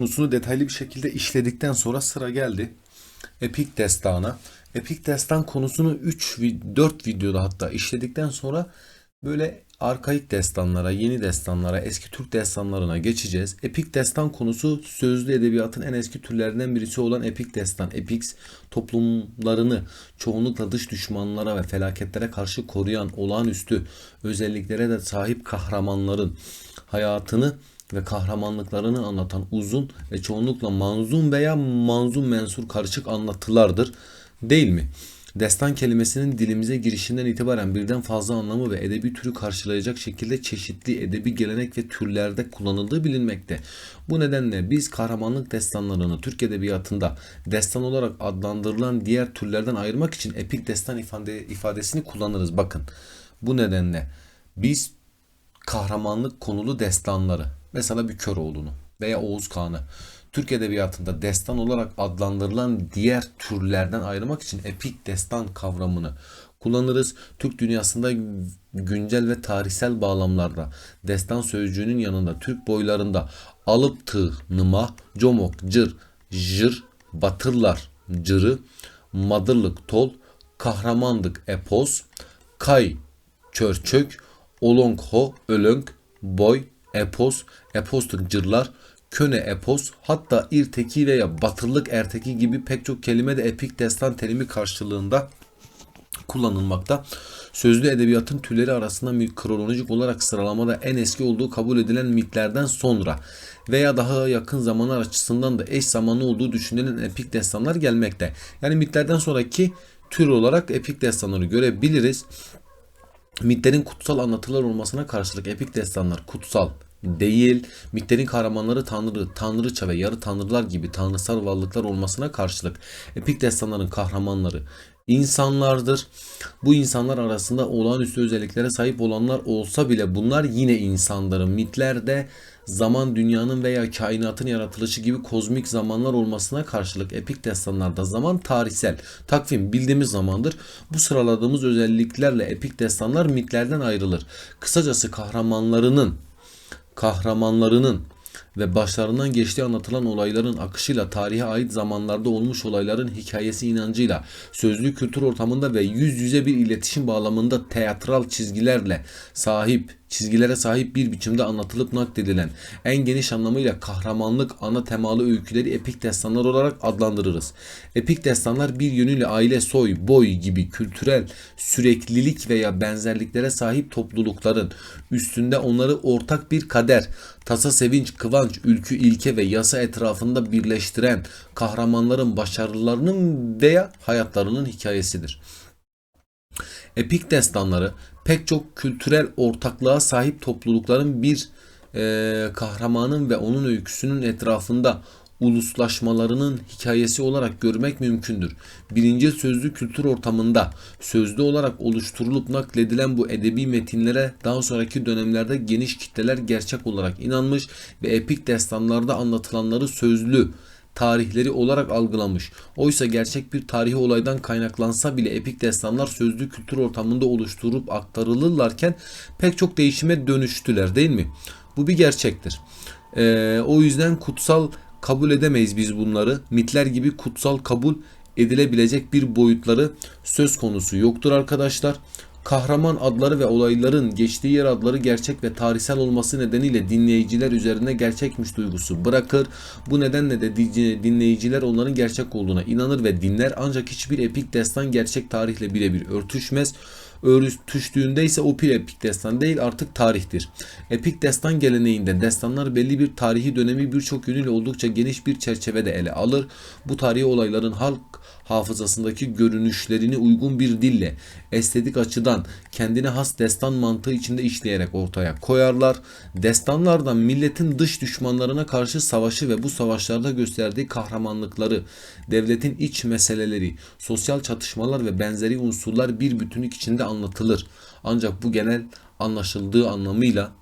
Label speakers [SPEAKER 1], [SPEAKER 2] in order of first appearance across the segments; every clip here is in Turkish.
[SPEAKER 1] konusunu detaylı bir şekilde işledikten sonra sıra geldi Epik Destan'a. Epik Destan konusunu 3 4 videoda hatta işledikten sonra böyle arkaik destanlara, yeni destanlara, eski Türk destanlarına geçeceğiz. Epik destan konusu sözlü edebiyatın en eski türlerinden birisi olan epik destan. Epiks toplumlarını çoğunlukla dış düşmanlara ve felaketlere karşı koruyan olağanüstü özelliklere de sahip kahramanların hayatını ve kahramanlıklarını anlatan uzun ve çoğunlukla manzum veya manzum mensur karışık anlatılardır. Değil mi? Destan kelimesinin dilimize girişinden itibaren birden fazla anlamı ve edebi türü karşılayacak şekilde çeşitli edebi gelenek ve türlerde kullanıldığı bilinmekte. Bu nedenle biz kahramanlık destanlarını Türk edebiyatında destan olarak adlandırılan diğer türlerden ayırmak için epik destan ifade, ifadesini kullanırız. Bakın bu nedenle biz kahramanlık konulu destanları mesela bir Köroğlu'nu veya Oğuz Kağan'ı Türk Edebiyatı'nda destan olarak adlandırılan diğer türlerden ayırmak için epik destan kavramını kullanırız. Türk dünyasında güncel ve tarihsel bağlamlarda destan sözcüğünün yanında Türk boylarında alıp tığ, nıma, comok, cır, jır, batırlar, cırı, madırlık, tol, kahramandık, epos, kay, çörçök, olonk ho, ölönk, boy, epos, epostuk cırlar, köne epos, hatta irteki veya batırlık erteki gibi pek çok kelime de epik destan terimi karşılığında kullanılmakta. Sözlü edebiyatın türleri arasında kronolojik olarak sıralamada en eski olduğu kabul edilen mitlerden sonra veya daha yakın zamanlar açısından da eş zamanlı olduğu düşünülen epik destanlar gelmekte. Yani mitlerden sonraki tür olarak epik destanları görebiliriz. Mitlerin kutsal anlatılar olmasına karşılık epik destanlar kutsal değil. Mitlerin kahramanları tanrı, tanrıça ve yarı tanrılar gibi tanrısal varlıklar olmasına karşılık epik destanların kahramanları insanlardır. Bu insanlar arasında olağanüstü özelliklere sahip olanlar olsa bile bunlar yine insandır. Mitlerde zaman dünyanın veya kainatın yaratılışı gibi kozmik zamanlar olmasına karşılık epik destanlarda zaman tarihsel, takvim bildiğimiz zamandır. Bu sıraladığımız özelliklerle epik destanlar mitlerden ayrılır. Kısacası kahramanlarının kahramanlarının ve başlarından geçtiği anlatılan olayların akışıyla tarihe ait zamanlarda olmuş olayların hikayesi inancıyla sözlü kültür ortamında ve yüz yüze bir iletişim bağlamında teatral çizgilerle sahip çizgilere sahip bir biçimde anlatılıp nakledilen en geniş anlamıyla kahramanlık ana temalı öyküleri epik destanlar olarak adlandırırız. Epik destanlar bir yönüyle aile, soy, boy gibi kültürel süreklilik veya benzerliklere sahip toplulukların üstünde onları ortak bir kader, tasa sevinç, kıvanç, ülkü, ilke ve yasa etrafında birleştiren kahramanların başarılarının veya hayatlarının hikayesidir. Epik destanları pek çok kültürel ortaklığa sahip toplulukların bir e, kahramanın ve onun öyküsünün etrafında uluslaşmalarının hikayesi olarak görmek mümkündür. Birinci sözlü kültür ortamında sözlü olarak oluşturulup nakledilen bu edebi metinlere daha sonraki dönemlerde geniş kitleler gerçek olarak inanmış ve epik destanlarda anlatılanları sözlü tarihleri olarak algılamış. Oysa gerçek bir tarihi olaydan kaynaklansa bile epik destanlar sözlü kültür ortamında oluşturup aktarılırlarken pek çok değişime dönüştüler değil mi? Bu bir gerçektir. Ee, o yüzden kutsal kabul edemeyiz biz bunları. Mitler gibi kutsal kabul edilebilecek bir boyutları söz konusu yoktur arkadaşlar. Kahraman adları ve olayların geçtiği yer adları gerçek ve tarihsel olması nedeniyle dinleyiciler üzerine gerçekmiş duygusu bırakır. Bu nedenle de dinleyiciler onların gerçek olduğuna inanır ve dinler ancak hiçbir epik destan gerçek tarihle birebir örtüşmez. Örtüştüğünde ise o bir epik destan değil artık tarihtir. Epik destan geleneğinde destanlar belli bir tarihi dönemi birçok yönüyle oldukça geniş bir çerçevede ele alır. Bu tarihi olayların halk hafızasındaki görünüşlerini uygun bir dille, estetik açıdan kendine has destan mantığı içinde işleyerek ortaya koyarlar. Destanlardan milletin dış düşmanlarına karşı savaşı ve bu savaşlarda gösterdiği kahramanlıkları, devletin iç meseleleri, sosyal çatışmalar ve benzeri unsurlar bir bütünlük içinde anlatılır. Ancak bu genel anlaşıldığı anlamıyla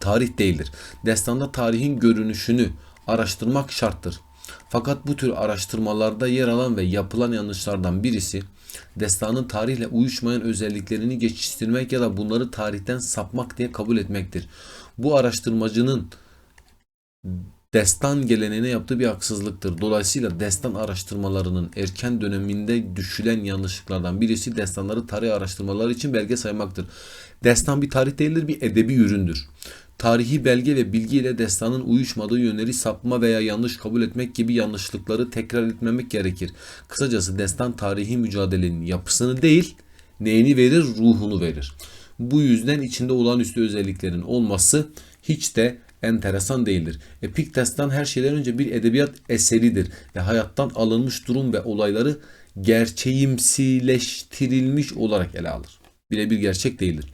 [SPEAKER 1] tarih değildir. Destanda tarihin görünüşünü araştırmak şarttır. Fakat bu tür araştırmalarda yer alan ve yapılan yanlışlardan birisi destanın tarihle uyuşmayan özelliklerini geçiştirmek ya da bunları tarihten sapmak diye kabul etmektir. Bu araştırmacının destan geleneğine yaptığı bir haksızlıktır. Dolayısıyla destan araştırmalarının erken döneminde düşülen yanlışlıklardan birisi destanları tarih araştırmaları için belge saymaktır. Destan bir tarih değildir, bir edebi üründür. Tarihi belge ve bilgi ile destanın uyuşmadığı yönleri sapma veya yanlış kabul etmek gibi yanlışlıkları tekrar etmemek gerekir. Kısacası destan tarihi mücadelenin yapısını değil, neyini verir, ruhunu verir. Bu yüzden içinde olağanüstü özelliklerin olması hiç de enteresan değildir. Epik destan her şeyden önce bir edebiyat eseridir ve hayattan alınmış durum ve olayları gerçeğimsileştirilmiş olarak ele alır. Birebir gerçek değildir.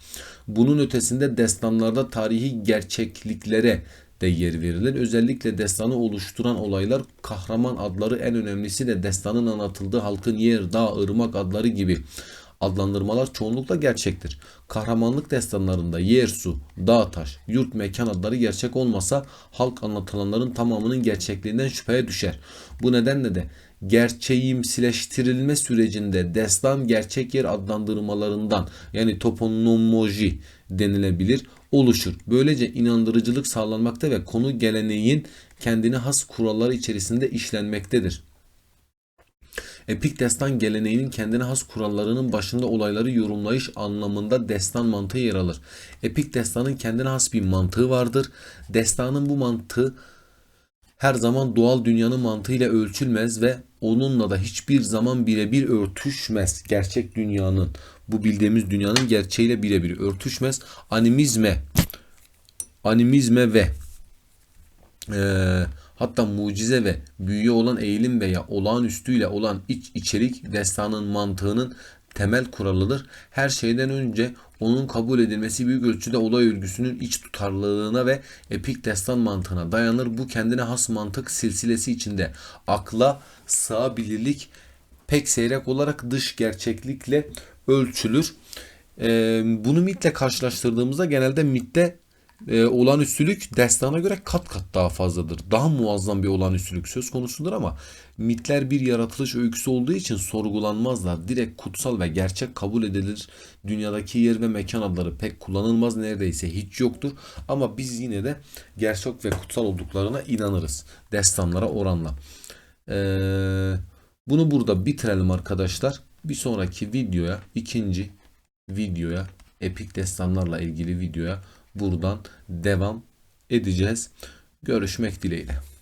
[SPEAKER 1] Bunun ötesinde destanlarda tarihi gerçekliklere de yer verilir. Özellikle destanı oluşturan olaylar, kahraman adları en önemlisi de destanın anlatıldığı halkın yer, dağ, ırmak adları gibi adlandırmalar çoğunlukla gerçektir. Kahramanlık destanlarında yer, su, dağ, taş, yurt, mekan adları gerçek olmasa halk anlatılanların tamamının gerçekliğinden şüpheye düşer. Bu nedenle de gerçeğimsileştirilme sürecinde destan gerçek yer adlandırmalarından yani toponomoji denilebilir oluşur. Böylece inandırıcılık sağlanmakta ve konu geleneğin kendine has kuralları içerisinde işlenmektedir. Epik destan geleneğinin kendine has kurallarının başında olayları yorumlayış anlamında destan mantığı yer alır. Epik destanın kendine has bir mantığı vardır. Destanın bu mantığı her zaman doğal dünyanın mantığıyla ölçülmez ve onunla da hiçbir zaman birebir örtüşmez. Gerçek dünyanın, bu bildiğimiz dünyanın gerçeğiyle birebir örtüşmez. Animizme, animizme ve eee hatta mucize ve büyüye olan eğilim veya olağanüstüyle olan iç içerik destanın mantığının temel kuralıdır. Her şeyden önce onun kabul edilmesi büyük ölçüde olay örgüsünün iç tutarlılığına ve epik destan mantığına dayanır. Bu kendine has mantık silsilesi içinde akla sığabilirlik pek seyrek olarak dış gerçeklikle ölçülür. Bunu mitle karşılaştırdığımızda genelde mitte e, olağanüstülük destana göre kat kat daha fazladır. Daha muazzam bir olağanüstülük söz konusudur ama mitler bir yaratılış öyküsü olduğu için sorgulanmazlar. Direkt kutsal ve gerçek kabul edilir. Dünyadaki yer ve mekan adları pek kullanılmaz neredeyse hiç yoktur. Ama biz yine de gerçek ve kutsal olduklarına inanırız. Destanlara oranla. Ee, bunu burada bitirelim arkadaşlar. Bir sonraki videoya, ikinci videoya, epik destanlarla ilgili videoya buradan devam edeceğiz. Görüşmek dileğiyle.